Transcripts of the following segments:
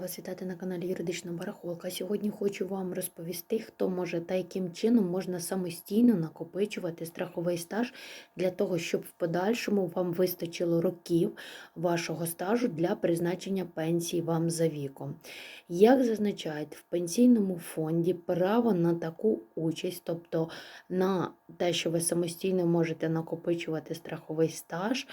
Вас вітати на каналі Юридична Барахолка. Сьогодні хочу вам розповісти, хто може та яким чином можна самостійно накопичувати страховий стаж для того, щоб в подальшому вам вистачило років вашого стажу для призначення пенсії вам за віком. Як зазначають в пенсійному фонді право на таку участь, тобто на те, що ви самостійно можете накопичувати страховий стаж,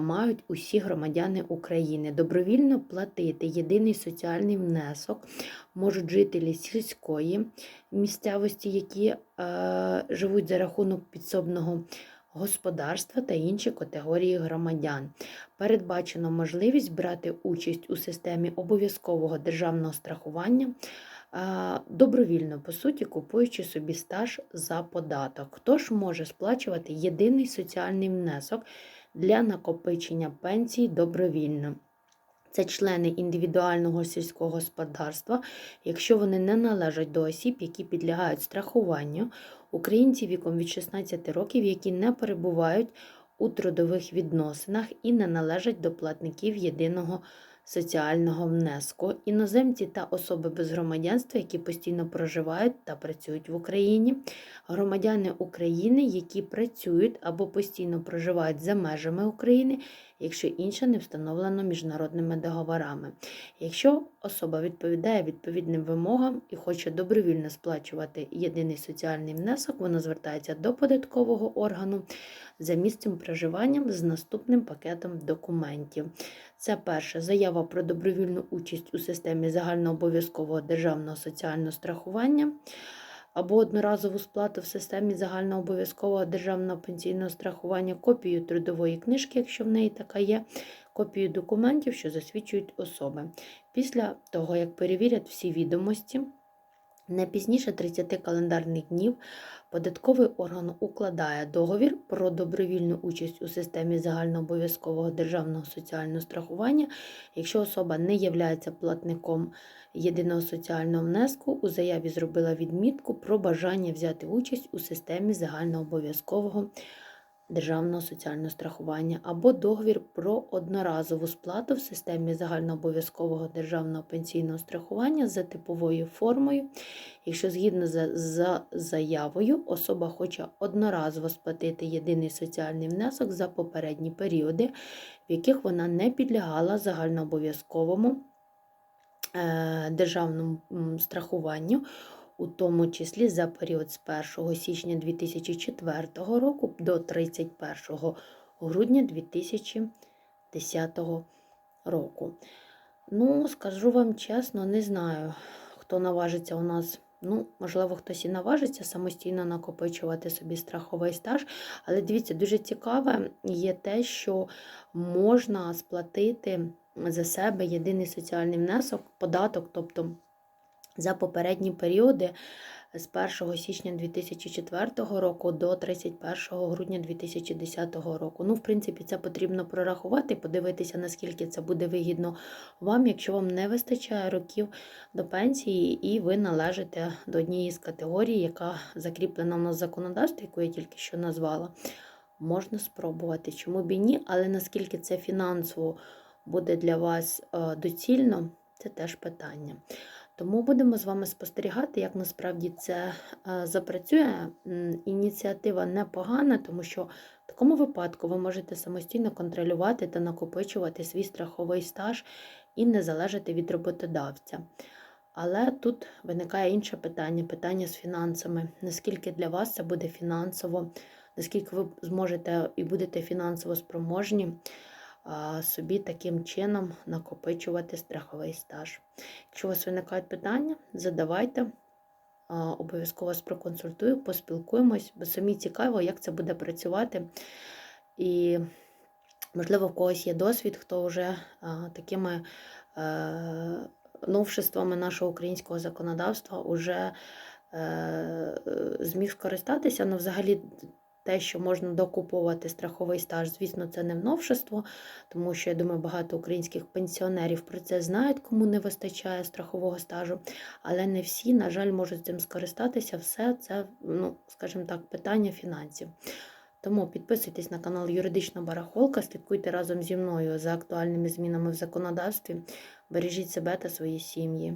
мають усі громадяни України. Добровільно платити єдиний соціальний внесок можуть жителі сільської місцевості, які е, живуть за рахунок підсобного господарства та інші категорії громадян. Передбачено можливість брати участь у системі обов'язкового державного страхування. е, Добровільно, по суті, купуючи собі стаж за податок. Хто ж може сплачувати єдиний соціальний внесок для накопичення пенсії добровільно? Це члени індивідуального сільського господарства, якщо вони не належать до осіб, які підлягають страхуванню, українці віком від 16 років, які не перебувають у трудових відносинах і не належать до платників єдиного соціального внеску, іноземці та особи без громадянства, які постійно проживають та працюють в Україні, громадяни України, які працюють або постійно проживають за межами України, якщо інше не встановлено міжнародними договорами. Якщо особа відповідає відповідним вимогам і хоче добровільно сплачувати єдиний соціальний внесок, вона звертається до податкового органу за місцем проживання з наступним пакетом документів. Це перше заява про добровільну участь у системі загальнообов'язкового державного соціального страхування або одноразову сплату в системі загальнообов'язкового державного пенсійного страхування, копію трудової книжки, якщо в неї така є, копію документів, що засвідчують особи. Після того, як перевірять всі відомості, не пізніше 30 календарних днів податковий орган укладає договір про добровільну участь у системі загальнообов'язкового державного соціального страхування, якщо особа не є платником єдиного соціального внеску, у заяві зробила відмітку про бажання взяти участь у системі загальнообов'язкового державного соціального страхування або договір про одноразову сплату в системі загальнообов'язкового державного пенсійного страхування за типовою формою, якщо згідно за заявою особа хоче одноразово сплатити єдиний соціальний внесок за попередні періоди, в яких вона не підлягала загальнообов'язковому е, державному страхуванню у тому числі за період з 1 січня 2004 року до 31 грудня 2010 року. Ну, скажу вам чесно, не знаю, хто наважиться у нас. Ну, можливо, хтось і наважиться самостійно накопичувати собі страховий стаж, але дивіться, дуже цікаве є те, що можна сплатити за себе єдиний соціальний внесок, податок, тобто за попередні періоди з 1 січня 2004 року до 31 грудня 2010 року. Ну, в принципі, це потрібно прорахувати, подивитися, наскільки це буде вигідно вам, якщо вам не вистачає років до пенсії, і ви належите до однієї з категорій, яка закріплена в нас законодавстві, яку я тільки що назвала. Можна спробувати, чому б і ні, але наскільки це фінансово буде для вас е, доцільно, це теж питання. Тому будемо з вами спостерігати, як насправді це е, запрацює. Ініціатива непогана, тому що в такому випадку ви можете самостійно контролювати та накопичувати свій страховий стаж і не залежати від роботодавця. Але тут виникає інше питання питання з фінансами. Наскільки для вас це буде фінансово, наскільки ви зможете і будете фінансово спроможні собі таким чином накопичувати страховий стаж. Якщо у вас виникають питання, задавайте. Обов'язково вас проконсультую, поспілкуємось, бо самі цікаво, як це буде працювати. І, можливо, в когось є досвід, хто вже такими е, новшествами нашого українського законодавства вже е, зміг скористатися. Ну, взагалі, те, що можна докуповувати страховий стаж, звісно, це не новшество, тому що я думаю, багато українських пенсіонерів про це знають, кому не вистачає страхового стажу, але не всі, на жаль, можуть цим скористатися. Все це, ну, скажімо так, питання фінансів. Тому підписуйтесь на канал Юридична Барахолка, слідкуйте разом зі мною за актуальними змінами в законодавстві, бережіть себе та свої сім'ї.